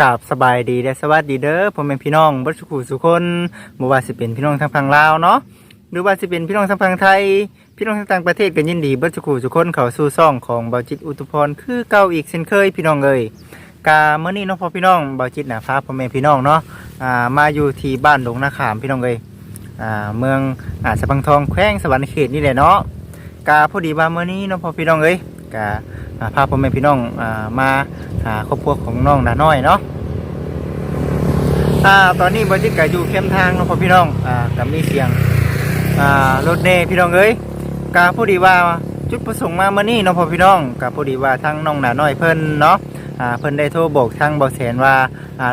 กราบสบายดีและสวัสดีเด้อพ่อแม่พี่น้องบัสุขุสุคนบ่ว่าสิเป็นพี่น้องทางฝั่งลาวเนาะหรือว่าสิเป็นพี่น้องทางฝั่งไทย พี่น้องทางต่างประเทศก็ยินดีเบัสุขุสุคนเขาสู่ซ่องของเบาจิตอุทุพรคือเก่าอีกเช่นเคยพี่น้องเอ้ยกาเมื่อนี้เนาะพ่อพี่น้องเบาจิตน่ะพาพ่อแม่พี่น้องเนาะอ่ามาอยู่ที่บ้านดงนาขามพี่น้องเอ้ยอ่าเมืองอ่าสะพังทองแขวงสวรรค์เขตนี่แหละเนาะกาพอดีว่าเมื่อนี้เนาะพ่อพี่น้องเอ้ยกา พาพ่อแม่พี่น้องอมาหาครอบครัวของน้องนาน้อยเนาะอตอนนี้บรรยากาศอยู่เข้มทางเนาะพ่อพี่น้องอ่ากับมีเสียงรถเน่พี่น้องเอ้ยกาพอดีว่าจุดประสงค์มาเมื่อนี้เนาะพ่อพี่น้องกาพอดีว่าทั้งน้องหนาน้อยเพิ่นเนาะเพิ่นได้โทรบอกทางเบาแสนว่า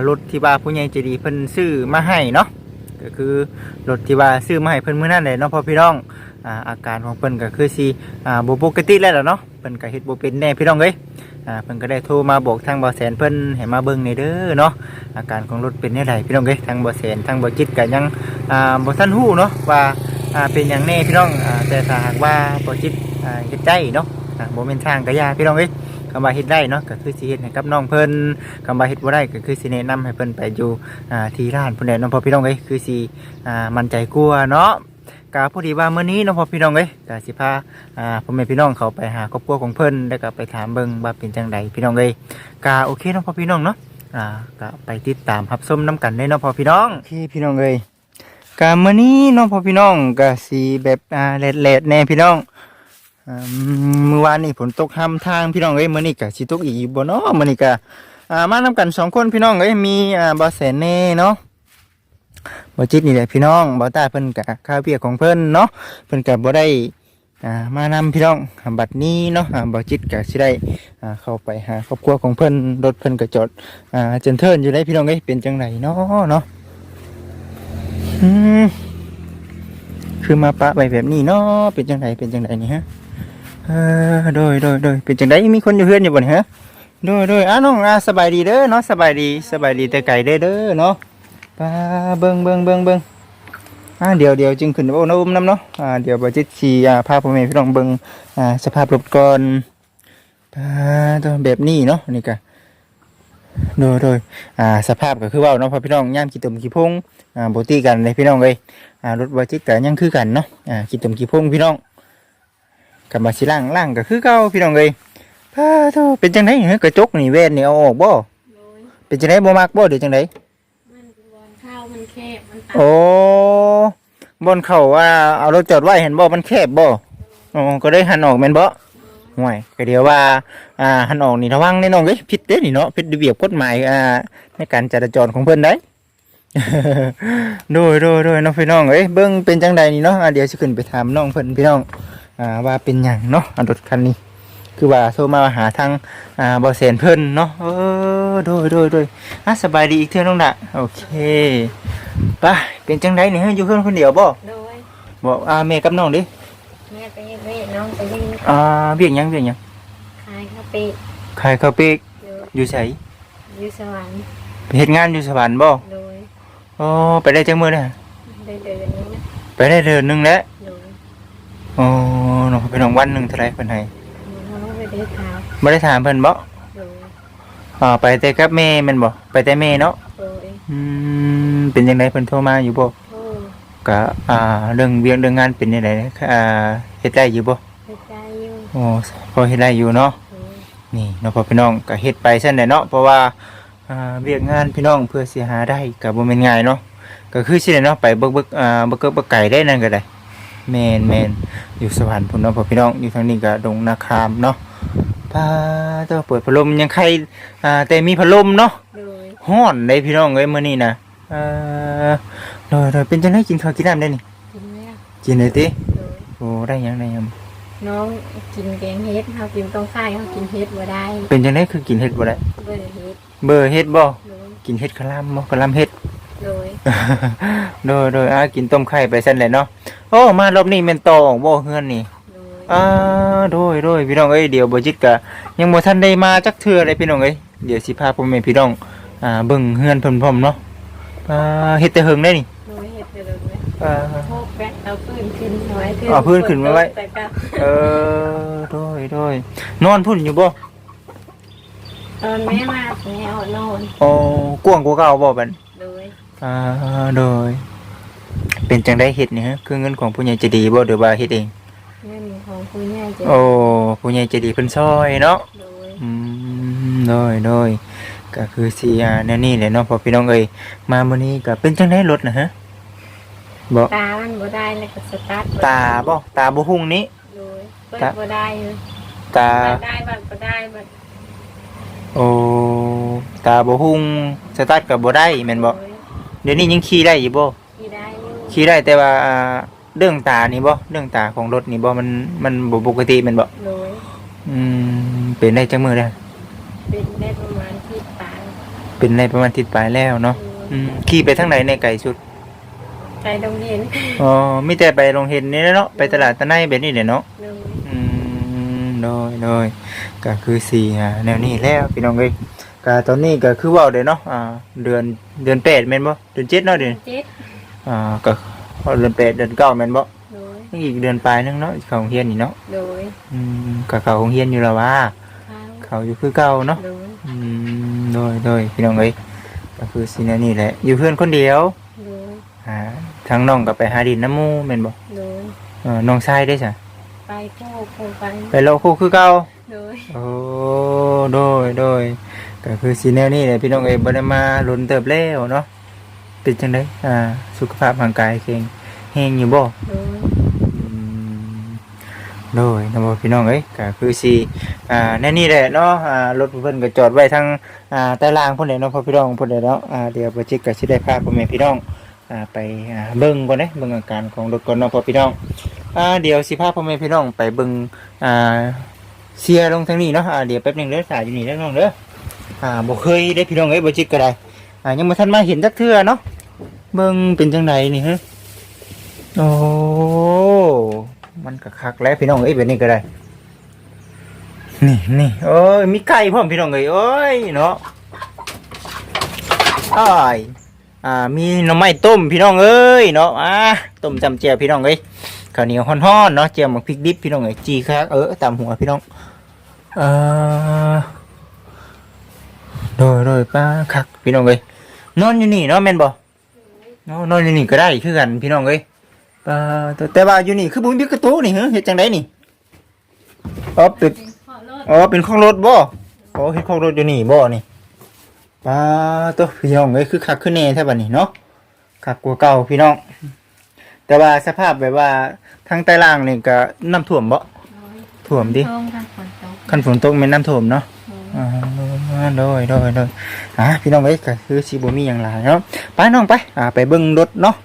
รถที่ว่าผู้ใหญ่ใจดีเพิ่นซื้อมาให้เนาะก็คือรถที่ว่าซื้อมาให้เพิ่นเมื้อนั้นแหละเนาะพ่อพี่น้องอาการของเพิ่นก็คือสิอ่าบ่ปกติแล้วเนาะ พิ่นก็เฮ็ดบ่เป็นแน่พี่น้องเอ้ยอ่าเพิ่นก็ได้โทรมาบอกทางเบาแสนเพิ่นให้มาเบิ่งในเด้อเนาะอาการของรถเป็นยังไงพี่น้องเอ้ยทางบ่อแสนทางบ่อจิตก็ยังอ่าบ่ทันฮู้เนาะว่าอ่าเป็นหยังแน่พี่น้องอ่าแต่ถ้าหากว่าบ่อจิตอ่าเฮ็ดได้เนาะอ่าบ่แม่นทางกะยาพี่น้องเอ้ยคำว่าเฮ็ดได้เนาะก็คือสิเฮ็ดให้กับน้องเพิ่นคำว่าเฮ็ดบ่ได้ก็คือสิแนะนำให้เพิ่นไปอยู่อ่าที่ร้านพุ่นแหละเนพ่อพี่น้องเอ้ยคือสิอ่ามั่นใจกลัวเนาะ กาพอดีว่าเมื้อนี้เนาะพ่อพี่น้องเอ้ยก็สิพาอ่าพ่อแม่พี่น้องเขาไปหาครอบครัวของเพิ่นแล้วก็ไปถามเบิ่งว่าเป็นจังไดพี่น้องเอ้ยกาโอเคเนาะพ่อพี่น้องเนาะอ่าก็ไปติดตามรับส้มน้ำกันได้เนาะพอพี่น้องที่พี่น้องเลยกาเมื้อนี้เนาะพอพี่น้องก็สีแบบอ่าแหลดๆแน่พี่น้องอ่ามื้อวานนี้ฝนตกห้ำทางพี่น้องเอ้ยมื้อนี้ก็สิตกอีกอยู่บ่เนาะมื้อนี้ก็อ่ามานํกันสองคนพี่น้องเอ้ยมีอ่าบ่แสนแน่เนาะ บ่จิตนี่แหละพี่น้องบ่ตาเพิ่นก็ค่าวเวียกของเพิ่นเนาะเพิ่นก็บ่ได้อ่ามานำพี่น้องบัดนี้เนาะอ่าบ่จิตก็สิได้อ่าเข้าไปหาครอบครัวของเพิ่นรถเพิ่นก็จอดอ่าเจนเทิร์นอยู่ได้พี่น้องเอ้ยเป็นจังไหนเนาะเนาะอืมคือมาปะไปแบบนี้เนาะเป็นจังไหนเป็นจังไหนนี่ฮะเออโดยโดยโดยเป็นจังไหนมีคนอยู่เพื่อนอยู่บ่นี่ฮะโดยโดยอะน้องอะสบายดีเด้อเนาะสบายดีสบายดีแต่ไก่เด้อเด้อเนาะ ปาเบิ่งเบิ่งเบิ่งเบิ่งอ่าเดี๋ยวเดี๋ยวจึงขึ้นโอ้น้มน้ำเนาะอ่าเดี๋ยวบ่จิตสีอ่าพาพ่อแม่พี่น้องเบิ่งอ่าสภาพรถก่อนปาตัวแบบนี้เนาะนี่ก็โดยโดยอ่าสภาพก็คือว่าเนาะพ่อพี่น้องย่ามขี้ตุ่มขี้พงอ่าบ่ตีกันเลยพี่น้องเอ้ยอ่ารถวาจิตก็ยังคือกันเนาะอ่าขี้ตุ่มขี้พงพี่น้องกับมาสิล่างล่างก็คือเก่าพี่น้องเอ้ยพาโทเป็นจังได๋กระจกนี่แว่นนี่เอาออกบ่โดยเป็นจังได๋บ่มักบ่เดี๋ยวจังได๋ มันบอลข้าวมัน แคบมันตัดโอ้บนเขาว่าเอารถจอดไว้เห็นบ่มันแคบบ่อ๋อก็ได้หันออกแม่นบ่ห่วยก็เดี๋ยวว่าอ่าหันออกนี่ระวังแน่น้องเอ้ยผิดเด้นี่เนาะผิดระเบียบกฎหมายอ่าในการจราจรของเพิ่นได้ โดยโดยโดยน้องพี่น้องเอ้ยเบิ้งเป็นจังใดนี่เนาะอ่าเดี๋ยวสิขึ้นไปถามน้องเพิ่นพี่น้องอ่าว่าเป็นหยังเนาะอันรถคันนี้ คือว่าโทรมาหาทางอ่าบ่แสนเพิ่นเนาะเออโดยโดยโดยอะสบายดีอีกเทื่อน้องดะโอเคไปเป็นจังใดนี่เฮ้ยอยู่เพิ่นคนเดียวบ่โดยบอกอ่าแม่กับน้องดิแม่ไปเฮ็ดเวทน้องไปเฮ็ดอ่าเวียกหยังเวียกหยังขายข้าวปีขายข้าวเปีกโดยอยู่ไสอยู่สวรรค์ไปเฮ็ดงานอยู่สวรรค์บ่โดยอ๋อไปได้จังมื้อเด้อได้เดือนนี้นะไปได้เดือนหนึงแล้วโดยอ๋อน้องไปน้องวันหนึงเท่าไหร่เพิ่นให้ น้องไปเฮ็ดขาวบ่ได้ถามเพิ่นบ่โดยอ่าไปแต่กับแม่แม่นบ่ไปแต่แม่เนาะโดยอืมเป็นจังไดเพิ่นโทรมาอยู่บ่โอ้ก็อ่าเรื่องเวียงเรื่องงานเป็นจังไดอ่าเฮ็ดได้อยู่บ่เฮ็ดใจอยู่โอ้พอเฮ็ดได้อยู่เนาะ โดยนี่เนาะพ่อพี่น้องก็เฮ็ดไปซั่นแหละเนาะเพราะว่าอ่าเวียกงานพี่น้องเพื่อสิหาได้ก็บ่แม่นง่ายเนาะก็คือสิได้เนาะไปเบิกๆอ่าเบิกเกิกเบิกไก่ได้นั่นก็ได้แม่นแม่นอยู่สวรรค์พุ่นเนาะพ่อพี่น้องอยู่ทางนี้ก็ดงนาคามเนาะ พาตัวเปิดพัดลมยังใครอ่าแต่มีพัดลมเนาะโดยฮ้อนได้พี่น้องเอ้ยมื้อนี้นะเอ่อโดยโดยเป็นจังไดกินข้าวกินน้ำได้นี่กินแล้วกินได้ติโดยโอ้ได้หยังได้หยังน้องกินแกงเฮ็ดเฮากินต้องค่ายเฮากินเฮ็ดบ่ได้เป็นจังไดคือกินเห็ดบ่ได้เบ่ได้เฮ็ดเบอร์เห็ดบ่โดยกินเห็ดกะหล่ำบ่กะหล่ำเห็ด โดยโดยโดยอ่ากินต้มไข่ไปซั่นแหละเนาะโอ้มารอบนี้แม่นตอออกบ่เฮือนนี่โดย อ่าโดยโดยพี่น้องเอ้ยเดี๋ยวบ่จิตกะยังบ่ทันได้มาจักเทื่อเลยพี่น้องเอ้ยเดี๋ยวสิพาพ่อแม่พี่น้องอ่าเบิ่งเฮือนเพิ่นพร้อมเนาะอ่าเฮ็ดแต่เฮิงได้นี่โดยเฮ็ดไปเลยเว้ยอ่าโคกแบกเอาพื้นขึ้นไว้เอาพื้นขึ้นไว้ไว้ แต่ก็เออโดยโดยนอนพุ่นอยู่บ่ตอนแม่มาแม่เอานอนโอ้กว้างกว่าเก่าบ่บัด โดยอ่าโดย เป็นจังได้เฮ็ดนี่ฮะคือเงินของผู้ใหญ่ใจดีบ่หรือว่าเฮ็ดเอง เงินของคุณแม่จะโอ้ผู้ใหญ่ใจดีเพิ่นซอยเนาะโดยอืมโดยโดยก็คือสิอ่าแนวนี้แหละเนาะพ่อพี่น้องเอ้ยมามื้อนี้ก็เป็นจังได้รถนะฮะบ่ตามันบ่ได้แล้วก็สตาร์ทตาบ่ตาบ่หุ่งนี้ โดยเปิดตาบ่ได้เลยตา บัดได้บัดบ่ได้บัดโอ้ตาบ่หุ่งสตาร์ทก็บ่ได้แม่นบ่โดยเดี๋ยวนี้ยังขี่ได้อยู่บ่ที่ได้อยู่ขี่ได้แต่ว่าอ่า เรื่องตานี่บ่เรื่องตาของรถนี่บ่มันมันบ่ปกติแม่นบ่โดยอืมเป็นได้จังมือได้เป็นได้ประมาณที่ปลายเป็นได้ประมาณทิศปลายแล้วเนาะอืมขี่ไปทางไหนในไก่สุดไปโรงเรียนอ๋อมีแต่ไปโรงเรียนนี่แหละเนาะไปตลาดตะไนแบบนี้แหละเนาะ โดยอืมโดยโดยก็คือสี่อ่าแนวนี้แล้วพี่น้องเอ้ยก็ตอนนี้ก็คือเว้าเด้เนาะอ่าเดือนเดือนแปดแม่นบ่เดือนเจ็ดเนาะเดือนเจ็ดอ่าก็ เดือนแปดเดือนเก้าแม่นบ่โดยยังอีกเดือนปลายนึงเนาะเข้าโรงเรียนนี่เนาะโดยอืมก็เข้าโรงเรียนอยู่แล้วว่าข้าวเข้าอยู่คือเก่าเนาะโดยอืมโดยโดยพี่น้องเอ้ยก็คือสิแนวนี้แหละ อยู่เพื่อนคนเดียวโดยอ่าทั้งน้องก็ไปหาดินน้ำหมูแม่นบ่โดยเออน้องชายได้จ้ะไปโคกโคไปไปโลคู่คือเก่า โดยโอ้โดยโดยก็คือสีแนวนี้แหละพี่น้องเอยบ่ได้มาลุ้นเติบแล้วเนาะ เป็นจังไดอ่า สุขภาพร่างกายแข็งแรงอยู่บ่โดยอืมโดยนำบ่พี่น้องเอ้ยก็คือสิอ่าแน่นี่แหละเนาะอ่ารถเพิ่นก็จอดไว้ทางอ่าใต้รางพุ่นแหละเนาะพ่อพี่น้องพุ่นแหละเนาะอ่าเดี๋ยวบ่จิกก็สิได้พาพ่อแม่พี่น้องอ่าไปอ่าเบิ่งก่อนเด้เบิ่งอาการของรถก่อนเนาะพ่อพี่น้องอ่าเดี๋ยวสิพาพ่อแม่พี่น้องไปเบิ่งอ่าเสียลงทางนี้เนาะอ่าเดี๋ยวแป๊บหนึงเด้อสายอยู่นี่เด้อน้องเด้ออ่าบ่เคยได้พี่น้องเอ้ยบ่จิกก็ได้ อ่ายังบ่ทันมาเห็นจักเทื่อเนาะเบิ่งเป็นจังไดนี่ฮะโอ้มันก็คักแล้วพี่น้องเอ้ยแบบนี้ก็ได้ นี่นี่โอ้ยมีไก่พร้อมพี่น้องเอ้ยโอ้ยเนาะอ้ายอ่ามีหน่อไม้ต้มพี่น้องเอ้ยเนาะอ่าต้มจำเจียวพี่น้องเอ้ยข้าวเหนียวฮ้อนๆเนาะเจียวหมักพริกดิบพี่น้องเอ้ยจีครับเออตามหัวพี่น้องเออโดยโดยป้าคักพี่น้องเอ้ย นอนอยู่นี่เนาะแม่นบ่เนาะนอนอยู่นี่ก็ได้คือกันพี่น้องเอ้ยป้าแต่แต่ว่าอยู่นี่คือบุญบิ๊กกระตูนี่เหรอเฮ็ดจังไดนี่อ๋อเป็นเป็นข้อรถอ๋อเป็นของรถบ่อ๋อเฮ็ดของรถอยู่นี่บ่นี่ป้าตัวพี่น้องเอ้ยคือคักขึ้นแน่แท้บัดนี้เนาะคักกว่าเก่าพี่น้อง แต่ว่าสภาพแบบว่าทางใต้ล่างนี่ก็น้ำท่วมบ่โดยท่วมดิท่วมค่ะฝนตกคันฝนตกแม่นน้ำท่วมเนาะ โดยอ่าโดยโดยโดยอ่าพี่น้องเอ้ยก็คือสิบ่มีหยังหลายเนาะไปน้องไปอ่าไปเบิ่งรถเนาะ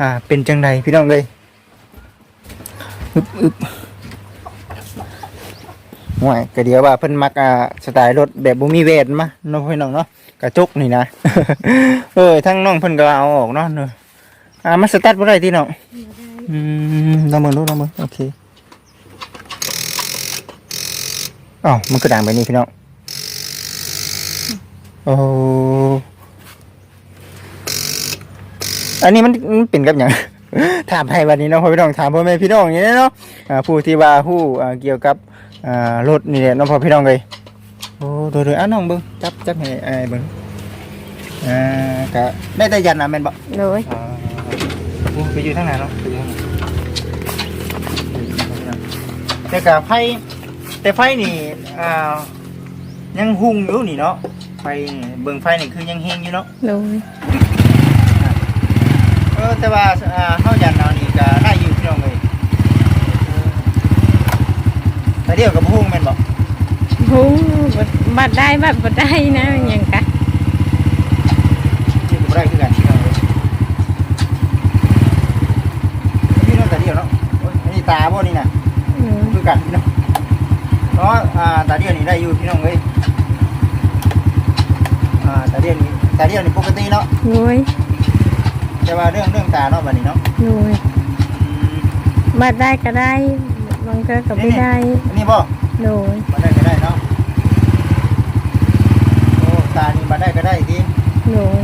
อ่าเป็นจังไดพี่น้องเอ้ยอึบอึบห่วยก็เดี๋ยวว่าเพิ่นมักอ่าสไตล์รถแบบบ่มีเวทมาเนาะพี่น้องเนาะกระจกนี่นะเออทั้งน้องเพิ่นก็เอาออกเนาะเนอะอ่ามาสตาร์ทบ่ได้ที่น้องอืมลองมือดูลองมือโอเคอ๋อมันกระด่างไปนี่พี่น้อง โอ้อันนี้มันมันเป็นกับอย่างถามให้วันนี้เนาะพ่อพี่น้องถามพ่อแม่พี่น้องอย่างนี้เนาะอ่าผู้ที่ว่าผู้อ่าเกี่ยวกับอ่ารถนี่แหละเน้องพ่อพี่น้องเลยโอ้โดยโดยอะน้องเบิ้งจับจับให้ไอ้ายเบิ้งอ่ากะได้แต่ยันนะแม่นบ่โดยอ่าไปอยู่ทางไหนเนาะไปอยู่ทางไหนแต่กับไฟแต่ไฟนี่อ่ายังหุ่งอยู่นี่เนาะ ไฟนี่เบิ่งไฟนี่คือยังเฮงอยู่เนาะโดยเออแต่ว่าอ่าเฮายันเอานี่ก็ได้อยู่พี่น้องเอ้ยเออแต่เดียวกับหุ่งแม่นบ่หูบัดได้บัดบ่ได้นะมันหยังกะที่ก็บ่ได้คือกันพี่น้องเอ้ยพี่น้องแต่เดียวเนาะโอ้ยอันนี้ตาบ่นี่น่ะโดยคือกันพี่น้องเพราะอ่าตาเดียวนี่ได้อยู่พี่น้องเอ้ย อ่าตาเดียวนี่ตาเดียวนี่ปกติเนาะโดยแต่ว่าเรื่องเรื่องตาเนาะบัดนี้เนาะโดยบัดได้ก็ได้บางก็ก็ไม่ได้อันนี้บ่โดยมาได้ก็ได้เนาะโอ้ตานี่มาได้ก็ได้ทีโดย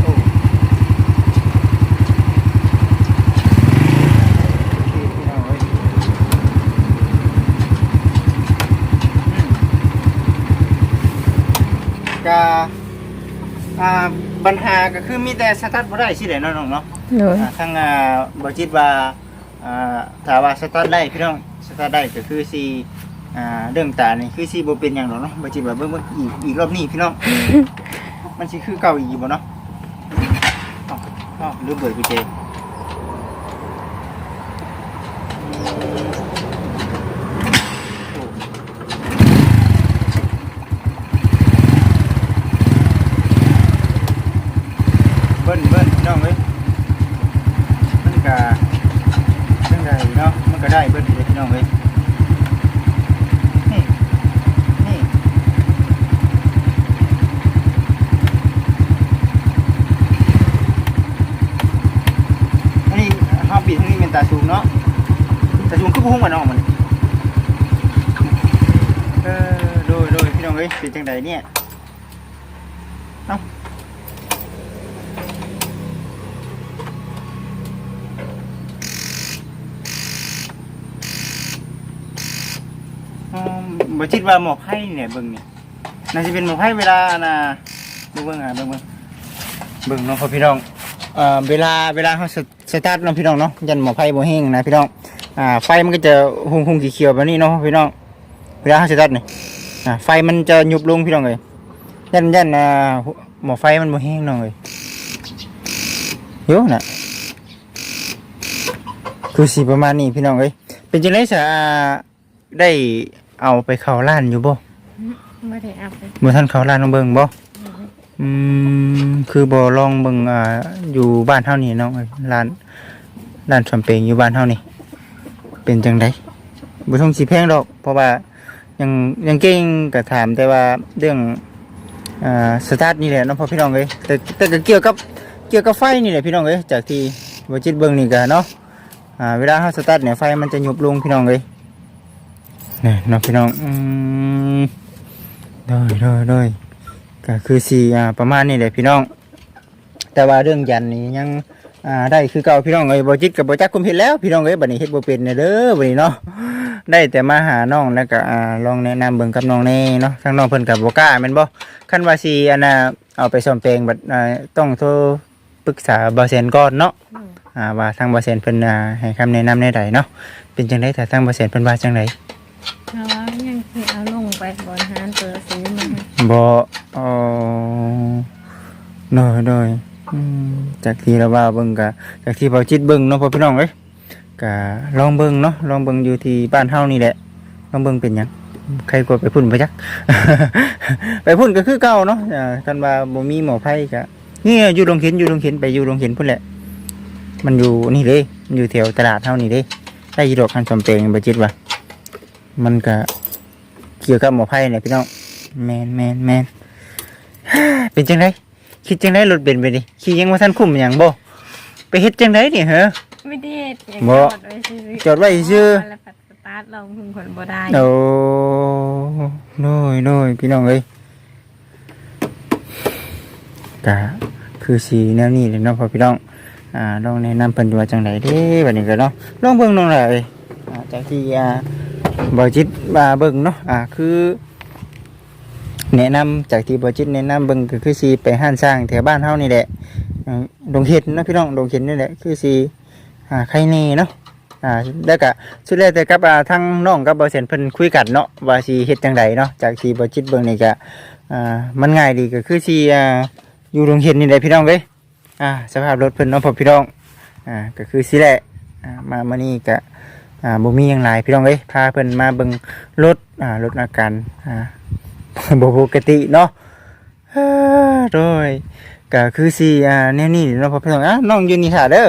โอ้พี่น้องเอ้ย ปัญหาก็คือมีแต่สตาร์ทบ่ได้สิได้เนาะน้องเนาะโดยอ่าทางอ่าบ่จิตว่าอ่าถ้าว่าสตาร์ทได้พี่น้องสตาร์ทได้ก็คือสิอ่าเรื่องตานี่คือสิบ่เป็นหยังหรอกเนาะบ่จิตว่าเบิ่งเบิ่งอีกอีกรอบนี้พี่น้อง มันสิคือเก่าอีกบ่เนาะอ้าวอ้าวลืมเบิดกุญแจโอ้เบิ้นเบิ้นพี่น้องเอ้ยมันก็เรื่องใดเนาะมันก็ได้เบิ้นเลยพี่น้องเอ้ยนี่นี่ อันนี้ห้าปีทั้งนี้เป็นตาสูงเนาะตาสูงคือพุ่งมาน้องมันเออโดยโดยพี่น้องเอ้ย เนี่ยเอ้าอืมบ่คิดว่าหมอกไผ่เนี่ยเบิ่งนี่ยน่าจะเป็นหมอกไผ่เวลาน่ะเบิ่งเบิ่งอะเบิ่งเบิ่งเบิ่งน้องพ่อพี่น้องเอ่อเวลาเวลาเขาสตาร์ทเนาะพี่น้องเนาะยันหมอไฟบ่แห้งนะพี่น้องอ่าไฟมันก็จะหุงหุงๆเขียวๆแบบนี้เนาะพี่น้องเวลาเขาสตาร์ทนี่ อ่าไฟมันจะยุบลงพี่น้องเลยยันยันอ่าหมอไฟมันบ่แห้งน้องเลยโยน่ะคือสีประมาณนี้พี่น้องเอ้ยเป็นจังได๋ซะอ่าได้เอาไปเข้าร้านอยู่บ่ไม่ได้เอาไปบ่ทันเข้าร้านน้องเบิ่งบ่อืมคือบ่ลองเบิ่งอ่าอยู่บ้านเฮานี่เนาะเอ้ยร้านร้านสำเปงอยู่บ้านเฮานี่เป็นจังไดบ่ต้องสิแพงดอกเพราะว่า ยังยังเก่งก็ถามแต่ว่าเรื่องอ่าสตาร์ทนี่แหละเนาะพ่อพี่น้องเอ้ยแต่แต่ก็เกี่ยวกับเกี่ยวกับไฟนี่แหละพี่น้องเอ้ยจากที่บจิตเบิ่งนี่ก็เนาะอ่าเวลาเฮาสตาร์ทเนี่ยไฟมันจะหยุบลงพี่น้องเอ้ยนี่เนาะพี่น้องอืมได้ได้ได้ก็คือสีอ่าประมาณนี้แหละพี่น้อง แต่ว่าเรื่องยันนี่ยังอ่าได้คือเก่าพี่น้องเอ้ยบจิตกับบจักคุมเห็นแล้วพี่น้องเอ้ยบัดนี้เฮ็ดบ่เป็นเด้อบัดนี้เนาะ ได้แต่มาหาน้องแล้วก็อ่าลองแนะนำเบิ่งกับน้องแน่เนาะทางน้องเพิ่นก็บ่กล้าแม่นบ่คันว่าสิอันน่ะเอาไปซ่อมแปลงบัดอ่าต้องโทรปรึกษาบ่แซนก่อนเนาะอ่าว่าทางบ่แซนเพิ่นอ่าให้คำแนะนำในใดเนาะเป็นจังได๋ถ้าทางบ่แซนเพิ่นว่าจังไดเพราะว่ายังสิเอาลงไปบนหานตัวซื้อมาให้บ่เออน้อยน้อยอืมจากที่เราว่าเบิ่งกะจากที่เบาจิตเบิ่งเนาะพ่อพี่น้องเอ้ย กะลองเบิ่งเนาะลองเบิ่งอยู่ที่บ้านเฮานี่แหละลองเบิ่งเป็นหยังใครกลัวไปพุ่นไปจัก ไปพุ่นก็คือเก่าเนาะอ่าคันว่าบ่มีหมอไผก็นี่อยู่โรงเข็นอยู่โรงเข็นไปอยู่โรงเข็นพุ่นแหละ มันอยู่นี่เด้มันอยู่แถวตลาดเฮานี่เด้ได้ยีดอกคันสมเปงบ่จิตว่ามันก็เกี่ยวกับหมอไผเนี่ยพี่น้องแมนแมนแมนเป็นจังไดคิดจังไดรถเบนไปดิขี่ยังว่าท่านคุ้มหยังบ่ไปเฮ็ดจังไดนี่เหรอ ไม่ได้เฮ็ดอย่างบ่จอดไว้ซื้อจอดไว้ซื่อ แล้วปัดสตาร์ทลงพึ่งคนบ่ได้โอ้น้อยน้อยพี่น้องเอ้ยกะคือสีแนวนี้เลยเนาะพ่อพี่น้อง อ่าลองแนะนำเพิ่นว่าจังไดเด้บัดนี้ก็เนาะลองเบิ่งน้องล่ะเอ้ยอ่าจากที่อ่าบ่จิตมาเบิ่งเนาะอ่าคือ แนะนำจากที่บอจิตแนะนำเบิ่งก็คือสีไปห้านสร้างแถวบ้านเฮานี่แหละอ่าดงเห็ดเนาะพี่น้องดงเห็ดนี่แหละคือสี อ่าใครแน่เนาะอ่าแล้วก็สุดแล้วแต่กับอ่าทางน้องกับบอเซนเพิ่นคุยกันเนาะว่าสีเฮ็ดจังไดเนาะจากที่บอจิตเบิ่งนี่ก็อ่ามันง่ายดีก็คือสีอ่าอยู่ดงเห็ดนี่แหละพี่น้องเด้ยอ่าสภาพรถเพิ่นเนาะพ่อพี่น้องอ่าก็คือสิแหละอ่ามามื้อนี้ก็อ่าบ่มีหยังหลายพี่น้องเอ้ยพาเพิ่นมาเบิ่งรถอ่ารถอาการอ่าบปกติเนาะเอ้อโดยก็คือสิอ่าแนวนี้เนาะพ่อพี่น้องอะน้องอยู่นี่ค่ะเด้อ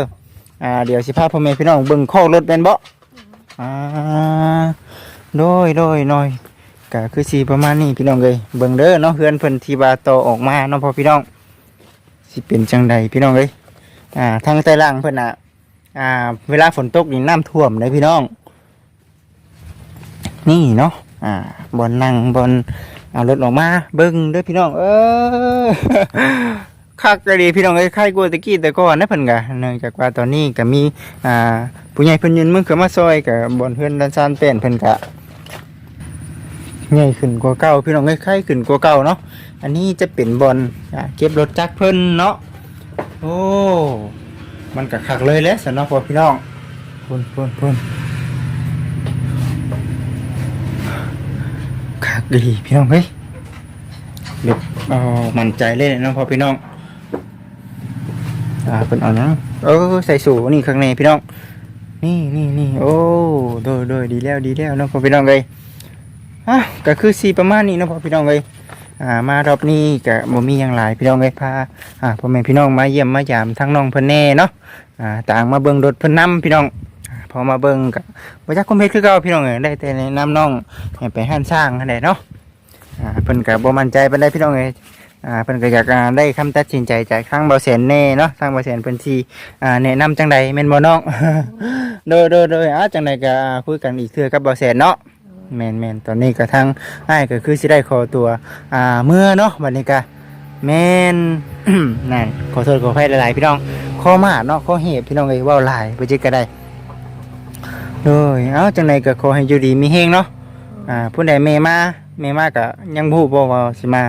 อ่าเดี๋ยวสิพาพ่อแม่พี่น้องเบิ่งข้อรถแม่นบ่อ่าโดยโดยหน่อยก็คือสิประมาณนี้พี่น้องเอ้ยเบิ่งเด้อเนาะเฮือนเพิ่นที่ว่าต่อออกมาเนาะพ่อพี่น้องสิเป็นจังใดพี่น้องเอ้ยอ่าทางใต้ล่างเพิ่นน่ะอ่า เวลาฝนตกนี่น้ำท่วมเลยพี่น้อง นี่เนาะอ่าบนนั่งบนเอารถออกมาเบิ้งเด้วยพี่น้อง เออ คักก็ดีพี่น้องเอ้ยใครกลัวตะกี้แต่ก่อนนะเพิ่นกะเนื่องจากว่าตอนนี้ก็มีอ่าผู้ใหญ่เพิ่นยืนมือเข้ามาซอยกับบนเพื่อนด้านซานเป็นเพิ่นกะใหญ่ขึ้นกว่าเก่าพี่น้องเอ้ยไข่ขึ้นกว่าเก่าเนาะอันนี้จะเป็นบอลอ่าเก็บรถจักรเพิ่นเนาะโอ้มันก็คักเลยแหละสนเนาะพ่อพี่น้องพุ่นพุ่นพุ่นคักดีพี่น้องเฮ้ยเด็กเอามั่นใจเลยเนาะพ่อพี่น้อง อ่าเป็นเอานะเออใส่สูนี่ข้างในพี่น้อง นี่นี่นี่โอ้โดยโดยดีแล้วดีแล้วเนาะพ่อพี่น้องเลยอะก็คือสีประมาณนี้เนาะพ่อพี่น้องเลยอ่ามารอบนี้ก็บ่มีอย่างหลายพี่น้องเลยพาอ่าพ่อแม่พี่น้องมาเยี่ยมมายามทั้งน้องเพิ่นแน่เนาะอ่าต่างมาเบิ่งรถเพิ่นนํพี่น้องพอมาเบิ่งก็บ่จักคอมเพลคือเก่าพี่น้องเอ้ยได้แต่แนะนำน้องให้ไปห้านสร้างนั่นแหละเนาะอ่าเพิ่นก็บ่มั่นใจปานใดพี่น้องเอ้ย อ่าเพิ่นก็อยากอ่าได้คำตัดสินใจจากทางเบาแสนแน่เนาะทางเบาแสนเพิ่นสิอ่าแนะนำจังใดแม่นบ่น้อง โดยโดยโดยอะจังใดก็คุยกันอีกเทื่อกับเบาแสนเนาะแมนแมนตอนนี้ก็ทางอ้ายก็คือสิได้ขอตัวอ่าเมื่อเนาะบัดนี้ก็แมนนั่นขอโทษขออภัยหลายๆพี่น้องข้อมาดเนาะข้อเหตุพี่น้องเอ้ยเว้าหลายบ่จิกก็ได้โดยเอ้าจังใดก็ขอให้อยู่ดีมีเฮงเนาะอ่าผู้ใดแม่มาแม่มาก็ยังบ่ฮู้บ่ว่าสิมา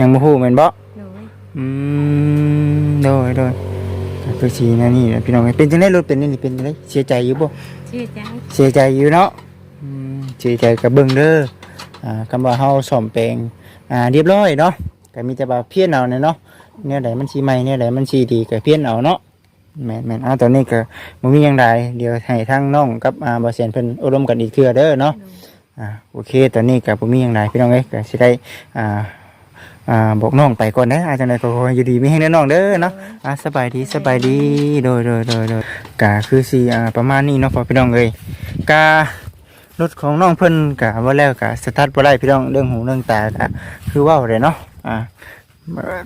ยังบ่ฮู้แม่นบ่โดยอืมโดยโดยก็คือสีนั่นนี่แหละพี่น้องเอ้ยเป็นจังได๋รถเป็นนี่เป็นจังได๋เสียใจอยู่บ่ชื่อใจเสียใจอยู่เนาะอืมเสียใจกับเบิ่งเด้อ อ่าคำว่าเฮาซ่อมแปลง อ่า เรียบร้อยเนาะก็มีแต่ว่าเพี้ยนเอาเนี่ยเนาะเนี่ยใดมันสิใหม่เนี่ยใดมันสิดีก็เพี้ยนเอาเนาะ แม่นแม่นเอาตอนนี้ก็บ่มีหยังใดเดี๋ยวให้ทางน้องกับ อ่าบ่เสียนเพิ่นอบรมกันอีกเทื่อเด้อเนาะอ่า โอเค ตอนนี้ก็บ่มีหยังใดพี่น้องเอ้ยก็สิได้ อ่า อ่าบอกน้องไปก่อนนะอาจารย์ก็ขอให้อยู่ดีไมีแฮงเด้น้องเด้อเนาะอ่าสบายดีสบายดีโดยโดยโดยโดยกะคือสีอ่าประมาณนี้เนาะพอพี่น้องเลยกะรถของน้องเพิ่นกะว่าแล้วกะสตาร์ทบ่ได้พี่น้องเรื่องหูเรื่องตากะคือว่าเลยเนาะอ่า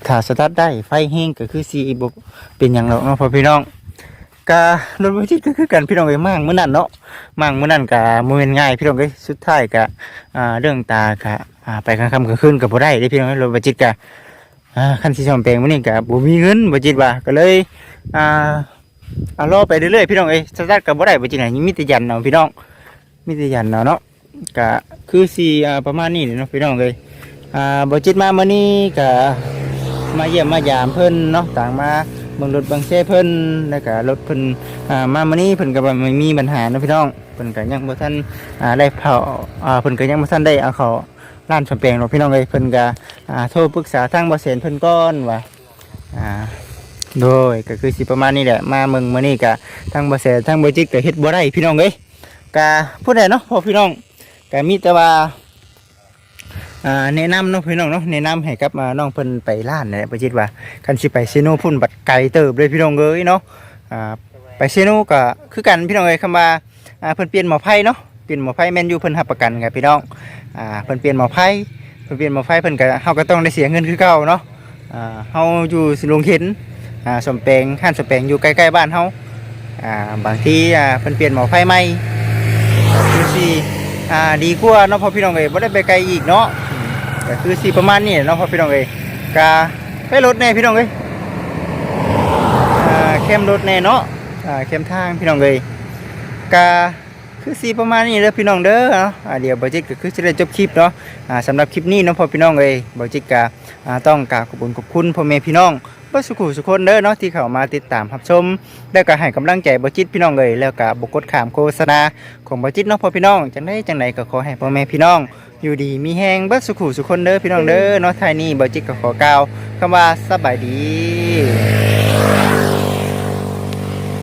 ถ้าสตาร์ทได้ไฟแห้งก็คือสีบ่เป็นหยังหรอกเนาะพอพี่น้อง กะรถวิธีก็คือกันพี่น้องเอ้ยมั่งมื้อนั้นเนาะมั่งมื้อนั้นกะบ่แม่นง่ายพี่น้องเอ้ยสุดท้ายกะอ่าเรื่องตากะอ่าไปกลางค่ำกลางคืนก็บ่ได้เด้พี่น้องเอ้ยรถบัจิตกะอ่าคันสิซ่อมแปลงมื้อนี้ก็บ่มีเงินบ่จิตว่าก็เลยอ่าเอารอไปเรื่อยๆพี่น้องเอ้ยสตาร์ทก็บ่ได้บ่จิตไหนมีแต่ยันเอาะพี่น้องมีแต่ยันเอาะเนาะก็คือสิอ่าประมาณนี้เนาะพี่น้องเอ้ยอ่าบ่จิตมามื้อนี้ก็มาเยี่ยมมายามเพิ่นเนาะต่างมา เบิ่งรถเบิ่งแช่เพิ่นแล้วก็รถเพิ่นอ่ามามื้อนี้เพิ่นก็บ่มีปัญหาเนาะพี่น้องเพิ่นก็ยังบ่ทันอ่าได้เผาอ่าเพิ่นก็ยังบ่ทันได้เอาเขาร้านซ่อมแปลงเนาะพี่น้องเอ้ยเพิ่นก็อ่าโทรปรึกษาทางบริษัทเพิ่นก้อนว่าอ่าโดยก็คือสิประมาณนี้แหละมาเมืองมานี่กะทางบริษัทางบริจิตก็เฮ็ดบ่ได้พี่น้องเอ้ยกะพูดได้เนาะพอพี่น้องกะมีแต่ว่า แนะนำเนาะพี่น้องเนาะแนะนำให้กับน้องเพิ่นไปร้านนี่นแหละจิตว่าคันสิไปเซโนพุ่นบัดไกลเติบเลยพี่น้องเอ้ยเนาะไปเซโนก็คือกันพี่น้องเอ้ยคำว่าอ่าเพิ่นเปลี่ยนหมอไผ่เนาะเปลี่ยนหมอไผ่แมนอยู่เพิ่นรับประกันกับพี่น้องเพิ่นเปลี่ยนหมอไผ่เพิ่นเปลี่ยนหมาไฟเพิ่นก็เฮาก็ต้องได้เสียเงินคือเก่าเนาะเฮาอยู่สิลงเข็นสมแปลงห้านสมแปลงอยู่ใกล้ๆบ้านเฮาบางที่เพิ่นเปลี่ยนหมอไฟใหม่คือสิ อ่าดีกว่าเนาะพ่อพี่น้องเอ้ยบ่ได้ไปไกลอีกเนาะก็คือสิประมาณนี้เนาะพ่อพี่น้องเอ้ยกะไปรถแน่พี่น้องเอ้ยอ่าเข้มรถแน่เนาะอ่าเข้มทางพี่น้องเอ้ยกะคือสีประมาณนี้เด้อพี่น้องเด้อเนาะอ่าเดี๋ยวบอจิตก็คือจะได้จบคลิปเนาะอ่าสำหรับคลิปนี้เนาะพ่อพี่น้องเอ้ยบอจิตก็อ่าต้องกราบขอบคุณขอบคุณพ่อแม่พี่น้อง เบ่สุขุสุคนเด้อเนาะที่เข้ามาติดตามรับชมแล้วก็ให้กำลังใจบอจิตพี่น้องเลยแล้วก็บกดขามโฆษณาของบอจิตเนาะพ่อพี่น้องจังได้จังไหนก็ขอให้พ่อแม่พี่น้อง อยู่ดีมีแฮงเบิดสุขุสุคนเด้อพี่น้องเด้อเนาะท้ายนี้บอจิตก็ขอกล่าวคำว่าสบายดี